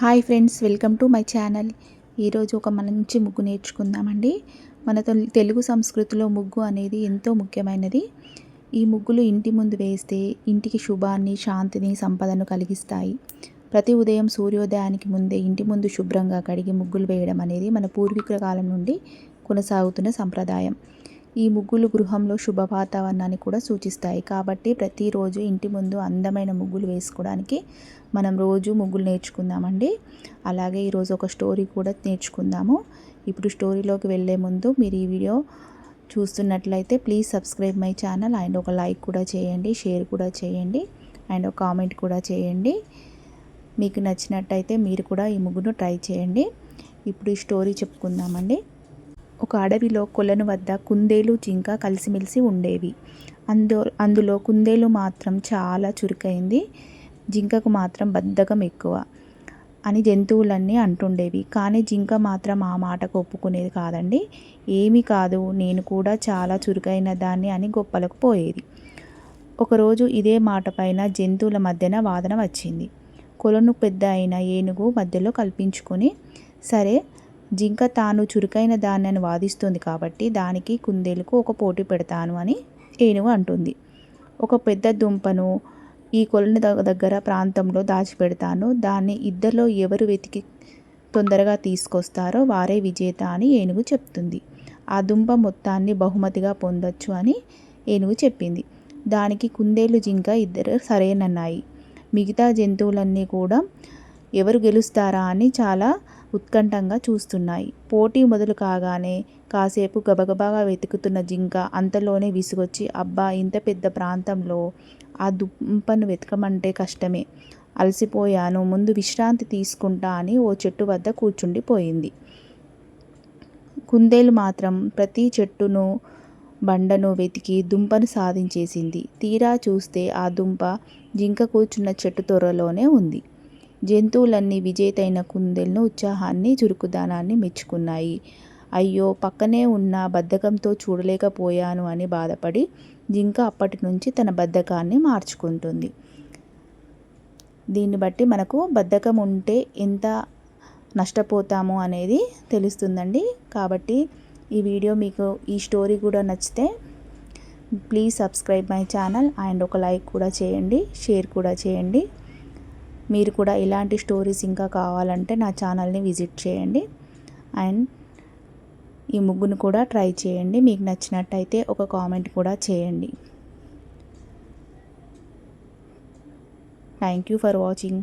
Hi friends welcome to my channel. ఈరోజు ఒక మంచి ముగ్గు నేర్చుకుందామండి. మన తెలుగు సంస్కృతిలో ముగ్గు అనేది ఎంతో ముఖ్యమైనది. ఈ ముగ్గులు ఇంటి ముందు వేస్తే ఇంటికి శుభాన్ని శాంతిని సంపదను కలిగిస్తాయి. ప్రతి ఉదయం సూర్యోదయానికి ముందే ఇంటి ముందు శుభ్రంగా కడిగి ముగ్గులు వేయడం అనేది మన పూర్వీకుల కాలం నుండి కొనసాగుతున్న సంప్రదాయం. ఈ ముగ్గులు గృహంలో శుభ వాతావరణాన్ని కూడా సూచిస్తాయి. కాబట్టి ప్రతిరోజు ఇంటి ముందు అందమైన ముగ్గులు వేసుకోవడానికి మనం రోజు ముగ్గులు నేర్చుకుందామండి. అలాగే ఈరోజు ఒక స్టోరీ కూడా నేర్చుకుందాము. ఇప్పుడు స్టోరీలోకి వెళ్ళే ముందు మీరు ఈ వీడియో చూస్తున్నట్లయితే please subscribe my channel and ఒక లైక్ కూడా చేయండి షేర్ కూడా చేయండి అండ్ ఒక కామెంట్ కూడా చేయండి. మీకు నచ్చినట్టయితే మీరు కూడా ఈ ముగ్గును ట్రై చేయండి. ఇప్పుడు ఈ స్టోరీ చెప్పుకుందామండి. ఒక అడవిలో కొలను వద్ద కుందేలు జింక కలిసిమెలిసి ఉండేవి. అందు అందులో కుందేలు మాత్రం చాలా చురుకైంది. జింకకు మాత్రం బద్ధకం ఎక్కువ అని జంతువులన్నీ అంటుండేవి. కానీ జింక మాత్రం ఆ మాటకు ఒప్పుకునేది కాదండి. ఏమీ కాదు నేను కూడా చాలా చురుకైన దాన్ని అని గొప్పలకు పోయేది. ఒకరోజు ఇదే మాటపైన జంతువుల మధ్యన వాదన వచ్చింది. కొలను పెద్ద అయిన ఏనుగు మధ్యలో కల్పించుకొని సరే జింక తాను చురుకైన దాన్ని అని వాదిస్తుంది కాబట్టి దానికి కుందేలుకు ఒక పోటీ పెడతాను అని ఏనుగు అంటుంది. ఒక పెద్ద దుంపను ఈ కొలను దగ్గర ప్రాంతంలో దాచిపెడతాను. దాన్ని ఇద్దరిలో ఎవరు వెతికి తొందరగా తీసుకొస్తారో వారే విజేత అని ఏనుగు చెప్తుంది. ఆ దుంప మొత్తాన్ని బహుమతిగా పొందొచ్చు అని ఏనుగు చెప్పింది. దానికి కుందేలు జింక ఇద్దరు సరేనన్నాయి. మిగతా జంతువులన్నీ కూడా ఎవరు గెలుస్తారా అని చాలా ఉత్కంఠంగా చూస్తున్నాయి. పోటీ మొదలు కాగానే కాసేపు గబగబాగా వెతుకుతున్న జింక అంతలోనే విసుగొచ్చి అబ్బా ఇంత పెద్ద ప్రాంతంలో ఆ దుంపను వెతకమంటే కష్టమే. అలసిపోయాను. ముందు విశ్రాంతి తీసుకుంటా అని ఓ చెట్టు వద్ద కూర్చుండిపోయింది కుందేలు మాత్రం ప్రతి చెట్టును బండను వెతికి దుంపను సాధించేసింది. తీరా చూస్తే ఆ దుంప జింక కూర్చున్న చెట్టు త్వరలోనే ఉంది. జంతువులన్నీ విజేతైన కుందేలును ఉత్సాహాన్ని చురుకుదనాన్ని మెచ్చుకున్నాయి. అయ్యో పక్కనే ఉన్న బద్ధకంతో చూడలేకపోయాను అని బాధపడి జింక అప్పటి నుంచి తన బద్ధకాన్ని మార్చుకుంటుంది. దీన్ని బట్టి మనకు బద్ధకం ఉంటే ఎంత నష్టపోతాము అనేది తెలుస్తుందండి. కాబట్టి ఈ వీడియో మీకు ఈ స్టోరీ కూడా నచ్చితే please subscribe my channel and ఒక లైక్ కూడా చేయండి షేర్ కూడా చేయండి. మీరు కూడా ఇలాంటి స్టోరీస్ ఇంకా కావాలంటే నా ఛానల్ని విజిట్ చేయండి. అండ్ ఈ ముగ్గును కూడా ట్రై చేయండి. మీకు నచ్చినట్టయితే ఒక కామెంట్ కూడా చేయండి. Thank you for watching